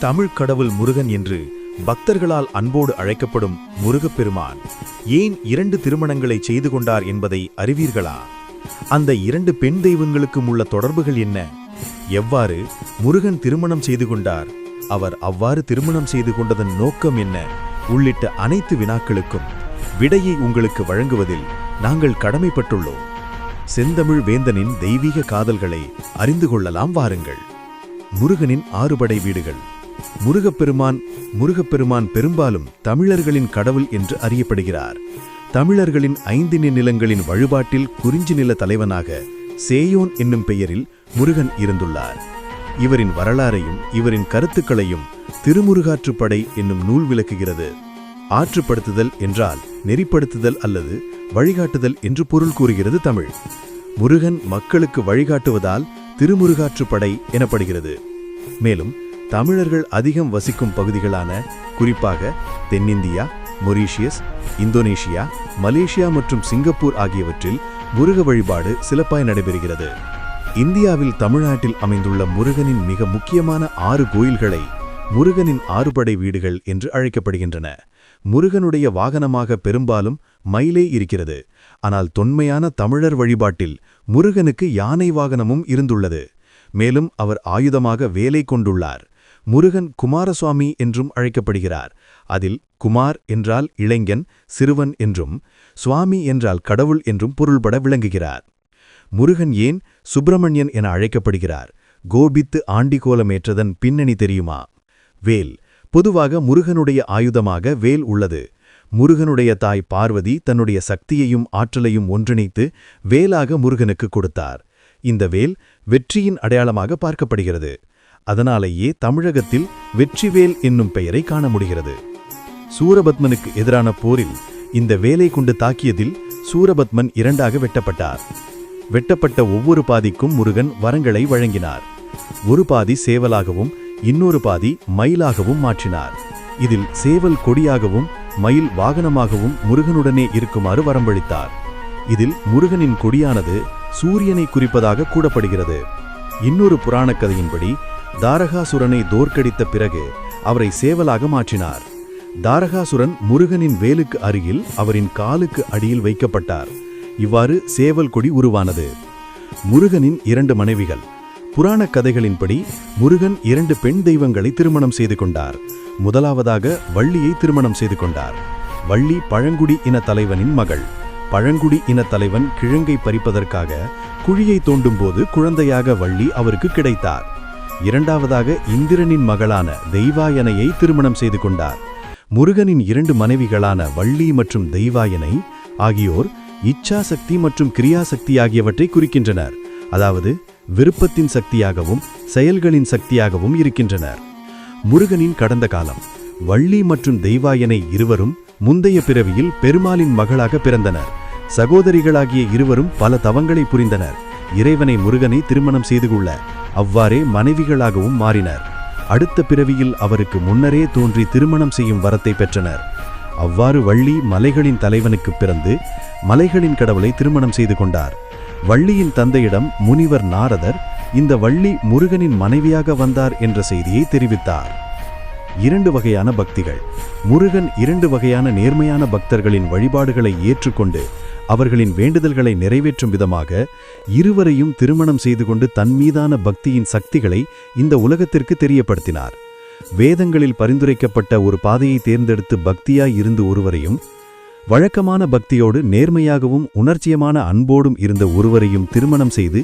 தமிழ் கடவுள் முருகன் என்று பக்தர்களால் அன்போடு அழைக்கப்படும் முருகப்பெருமான் ஏன் இரண்டு திருமணங்களை செய்து கொண்டார் என்பதை அறிவீர்களா? அந்த இரண்டு பெண் தெய்வங்களுக்கும் உள்ள தொடர்புகள் என்ன? எவ்வாறு முருகன் திருமணம் செய்து கொண்டார்? அவர் அவ்வாறு திருமணம் செய்து கொண்டதன் நோக்கம் என்ன? உள்ளிட்ட அனைத்து வினாக்களுக்கும் விடையை உங்களுக்கு வழங்குவதில் நாங்கள் கடமைப்பட்டுள்ளோம். செந்தமிழ் வேந்தனின் தெய்வீக காதல்களை அறிந்து கொள்ளலாம் வாருங்கள். முருகனின் ஆறுபடை வீடுகள். முருகப்பெருமான் முருகப்பெருமான் பெரும்பாலும் தமிழர்களின் கடவுள் என்று அறியப்படுகிறார். தமிழர்களின் ஐந்து நிலங்களின் வழிபாட்டில் குறிஞ்சி நில தலைவனாக சேயோன் என்னும் பெயரில் முருகன் இருந்துள்ளார். இவரின் வரலாறையும் இவரின் கருத்துக்களையும் திருமுருகாற்றுப்படை என்னும் நூல் விளக்குகிறது. ஆற்றுப்படுத்துதல் என்றால் நெறிப்படுத்துதல் அல்லது வழிகாட்டுதல் என்று பொருள் கூறுகிறது தமிழ். முருகன் மக்களுக்கு வழிகாட்டுவதால் திருமுருகாற்றுப்படை எனப்படுகிறது. மேலும் தமிழர்கள் அதிகம் வசிக்கும் பகுதிகளான குறிப்பாக தென்னிந்தியா மொரீஷியஸ் இந்தோனேஷியா மலேசியா மற்றும் சிங்கப்பூர் ஆகியவற்றில் முருக வழிபாடு சிலப்பாய் நடைபெறுகிறது. இந்தியாவில் தமிழ்நாட்டில் அமைந்துள்ள முருகனின் மிக முக்கியமான ஆறு கோயில்களை முருகனின் ஆறுபடை வீடுகள் என்று அழைக்கப்படுகின்றன. முருகனுடைய வாகனமாக பெரும்பாலும் மயிலே இருக்கிறது. ஆனால் தொன்மையான தமிழர் வழிபாட்டில் முருகனுக்கு யானை வாகனமும் இருந்துள்ளது. மேலும் அவர் ஆயுதமாக வேலை கொண்டுள்ளார். முருகன் குமாரசுவாமி என்றும் அழைக்கப்படுகிறார். அதில் குமார் என்றால் இளைஞன் சிறுவன் என்றும் சுவாமி என்றால் கடவுள் என்றும் பொருள்பட விளங்குகிறார். முருகன் ஏன் சுப்பிரமணியன் என அழைக்கப்படுகிறார்? கோபித்து ஆண்டிகோலமேற்றதன் பின்னணி தெரியுமா? வேல். பொதுவாக முருகனுடைய ஆயுதமாக வேல் உள்ளது. முருகனுடைய தாய் பார்வதி தன்னுடைய சக்தியையும் ஆற்றலையும் ஒன்றிணைத்து வேலாக முருகனுக்கு கொடுத்தார். இந்த வேல் வெற்றியின் அடையாளமாக பார்க்கப்படுகிறது. அதனாலேயே தமிழகத்தில் வெற்றிவேல் என்னும் பெயரை காண முடிகிறது. சூரபத்மனுக்கு எதிரான போரில் இந்த வேலை கொண்டு தாக்கியதில் சூரபத்மன் இரண்டாக வெட்டப்பட்டார். வெட்டப்பட்ட ஒவ்வொரு பாதிக்கும் முருகன் வரங்களை வழங்கினார். ஒரு பாதி சேவலாகவும் இன்னொரு பாதி மயிலாகவும் மாற்றினார். இதில் சேவல் கொடியாகவும் மயில் வாகனமாகவும் முருகனுடனே இருக்குமாறு வரம்பளித்தார். இதில் முருகனின் கொடியானது சூரியனை குறிப்பதாக கூடப்படுகிறது. இன்னொரு புராணக் கதையின்படி தாரகாசுரனை தோற்கடித்த பிறகு அவரை சேவலாக மாற்றினார். தாரகாசுரன் முருகனின் வேலுக்கு அருகில் அவரின் காலுக்கு அடியில் வைக்கப்பட்டார். இவ்வாறு சேவல் கொடி உருவானது. முருகனின் இரண்டு மனைவிகள். புராணக் கதைகளின்படி முருகன் இரண்டு பெண் தெய்வங்களை திருமணம் செய்து கொண்டார். முதலாவதாக வள்ளியை திருமணம் செய்து கொண்டார். வள்ளி பழங்குடி இன தலைவனின் மகள். பழங்குடி இன தலைவன் கிழங்கை பறிப்பதற்காக குழியை தோண்டும்போது குழந்தையாக வள்ளி அவருக்கு கிடைத்தார். இரண்டாவதாக இந்திரனின் மகளான தெய்வாயனையை திருமணம் செய்து கொண்டார். முருகனின் இரண்டு மனைவிகளான வள்ளி மற்றும் தெய்வாயனை ஆகியோர் இச்சாசக்தி மற்றும் கிரியாசக்தி ஆகியவற்றை குறிக்கின்றனர். அதாவது விருப்பத்தின் சக்தியாகவும் செயல்களின் சக்தியாகவும் இருக்கின்றனர். முருகனின் கடந்த காலம் வள்ளி மற்றும் தெய்வாயனை இருவரும் முந்தைய பிறவியில் பெருமாளின் மகளாக பிறந்தனர். சகோதரிகளாகிய இருவரும் பல தவங்களை புரிந்தனர். இறைவனை முருகனை திருமணம் செய்து கொள்ள அவ்வாறே மனைவிகளாகவும் மாறினர். அடுத்த பிறவியில் அவருக்கு முன்னரே தோன்றி திருமணம் செய்யும் வரத்தை பெற்றனர். அவ்வாறு வள்ளி மலைகளின் தலைவனுக்கு பிறந்து மலைகளின் கடவுளை திருமணம் செய்து கொண்டார். வள்ளியின் தந்தையிடம் முனிவர் நாரதர் இந்த வள்ளி முருகனின் மனைவியாக வந்தார் என்ற செய்தியை தெரிவித்தார். இரண்டு வகையான பக்திகள். முருகன் இரண்டு வகையான நேர்மையான பக்தர்களின் வழிபாடுகளை ஏற்றுக்கொண்டு அவர்களின் வேண்டுதல்களை நிறைவேற்றும் விதமாக இருவரையும் திருமணம் செய்து கொண்டு தன் மீதான பக்தியின் சக்திகளை இந்த உலகத்திற்கு தெரியப்படுத்தினார். வேதங்களில் பரிந்துரைக்கப்பட்ட ஒரு பாதையை தேர்ந்தெடுத்து பக்தியாய் இருந்து ஒருவரையும் வழக்கமான பக்தியோடு நேர்மையாகவும் உணர்ச்சியமான அன்போடும் இருந்த ஒருவரையும் திருமணம் செய்து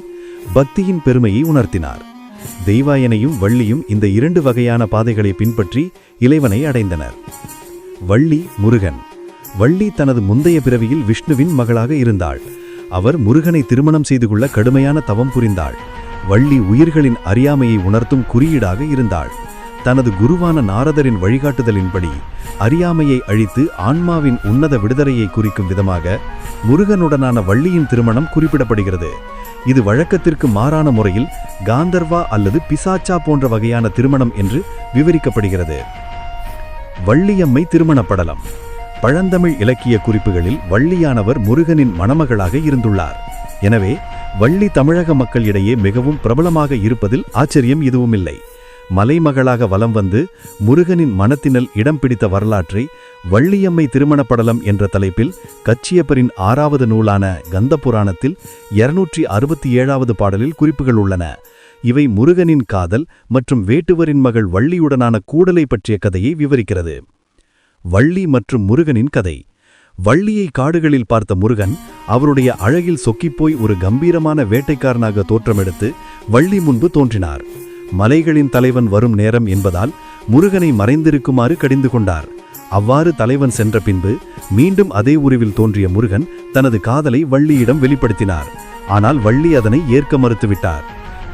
பக்தியின் பெருமையை உணர்த்தினார். தெய்வாயனையும் வள்ளியும் இந்த இரண்டு வகையான பாதைகளை பின்பற்றி இறைவனை அடைந்தனர். வள்ளி முருகன். வள்ளி தனது முந்தைய பிறவியில் விஷ்ணுவின் மகளாக இருந்தாள். அவர் முருகனை திருமணம் செய்து கொள்ள கடுமையான தவம் புரிந்தாள். வள்ளி உயிர்களின் அறியாமையை உணர்த்தும் குறியீடாக இருந்தாள். தனது குருவான நாரதரின் வழிகாட்டுதலின்படி அறியாமையை அழித்து ஆன்மாவின் உன்னத விடுதலையை குறிக்கும் விதமாக முருகனுடனான வள்ளியின் திருமணம் குறிப்பிடப்படுகிறது. இது வழக்கத்திற்கு மாறான முறையில் காந்தர்வா அல்லது பிசாச்சா போன்ற வகையான திருமணம் என்று விவரிக்கப்படுகிறது. வள்ளியம்மை திருமணப்படலம். பழந்தமிழ் இலக்கிய குறிப்புகளில் வள்ளியானவர் முருகனின் மணமகளாக இருந்துள்ளார். எனவே வள்ளி தமிழக மக்களிடையே மிகவும் பிரபலமாக இருப்பதில் ஆச்சரியம் எதுவுமில்லை. மலைமகளாக வலம் வந்து முருகனின் மனத்தினல் இடம் பிடித்த வரலாற்றை வள்ளியம்மை திருமணப்படலம் என்ற தலைப்பில் கச்சியப்பரின் ஆறாவது நூலான கந்த புராணத்தில் இருநூற்றி அறுபத்தி ஏழாவது பாடலில் குறிப்புகள் உள்ளன. இவை முருகனின் காதல் மற்றும் வேட்டுவரின் மகள் வள்ளியுடனான கூடலை பற்றிய கதையை விவரிக்கிறது. வள்ளி மற்றும் முருகனின் கதை. வள்ளியை காடுகளில் பார்த்த முருகன் அவருடைய அழகில் சொக்கிப்போய் ஒரு கம்பீரமான வேட்டைக்காரனாக தோற்றமெடுத்து வள்ளி முன்பு தோன்றினார். மலைகளின் தலைவன் வரும் நேரம் என்பதால் முருகனை மறைந்திருக்குமாறு கடிந்து கொண்டார். அவ்வாறு தலைவன் சென்ற பின்பு மீண்டும் அதே உருவில் தோன்றிய முருகன் தனது காதலை வள்ளியிடம் வெளிப்படுத்தினார். ஆனால் வள்ளி அதனை ஏற்க மறுத்துவிட்டார்.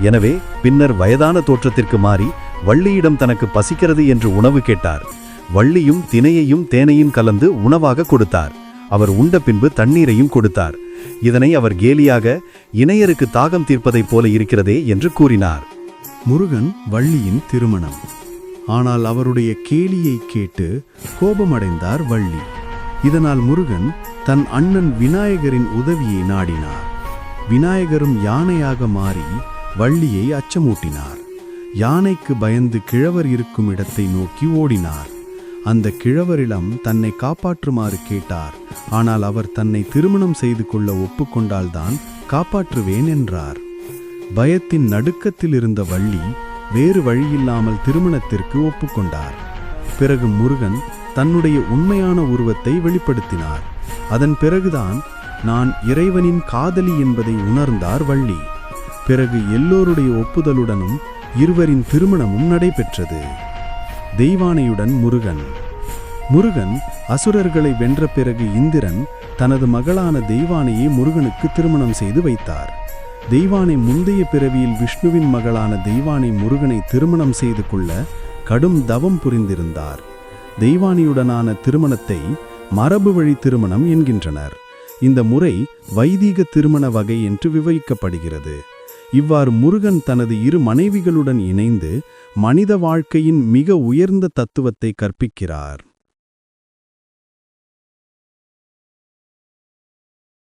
எனவே பின்னர் வயதான தோற்றத்திற்கு மாறி வள்ளியிடம் தனக்கு பசிக்கிறது என்று உணவு கேட்டார். வள்ளியும் தினையையும் தேனையும் கலந்து உணவாக கொடுத்தார். அவர் உண்ட பின்பு தண்ணீரையும் கொடுத்தார். இதனை அவர் கேலியாக இணையருக்கு தாகம் தீர்ப்பதைப் போல இருக்கிறதே என்று கூறினார். முருகன் வள்ளியின் திருமணம். ஆனால் அவருடைய கேலியை கேட்டு கோபமடைந்தார் வள்ளி. இதனால் முருகன் தன் அண்ணன் விநாயகரின் உதவியை நாடினார். விநாயகரும் யானையாக மாறி வள்ளியை அச்சமூட்டினார். யானைக்கு பயந்து கிழவர் இருக்கும் இடத்தை நோக்கி ஓடினார். அந்த கிழவரிடம் தன்னை காப்பாற்றுமாறு கேட்டார். ஆனால் அவர் தன்னை திருமணம் செய்து கொள்ள ஒப்புக்கொண்டால்தான் காப்பாற்றுவேன் என்றார். பயத்தின் நடுக்கத்தில் இருந்த வள்ளி வேறு வழியில்லாமல் திருமணத்திற்கு ஒப்புக்கொண்டார். பிறகு முருகன் தன்னுடைய உண்மையான உருவத்தை வெளிப்படுத்தினார். அதன் பிறகுதான் நான் இறைவனின் காதலி என்பதை உணர்ந்தார் வள்ளி. பிறகு எல்லோருடைய ஒப்புதலுடனும் இருவரின் திருமணமும் நடைபெற்றது. தெய்வானையுடன் முருகன். முருகன் அசுரர்களை வென்ற பிறகு இந்திரன் தனது மகளான தெய்வானையை முருகனுக்கு திருமணம் செய்து வைத்தார். தெய்வானை முந்தைய பிறவியில் விஷ்ணுவின் மகளான தெய்வானை முருகனை திருமணம் செய்து கொள்ள கடும் தவம் புரிந்திருந்தார். தெய்வானியுடனான திருமணத்தை மரபு வழி திருமணம் என்கின்றனர். இந்த முறை வைதீக திருமண வகை என்று விவரிக்கப்படுகிறது. இவ்வாறு முருகன் தனது இரு மனைவிகளுடன் இணைந்து மனித வாழ்க்கையின் மிக உயர்ந்த தத்துவத்தை கற்பிக்கிறார்.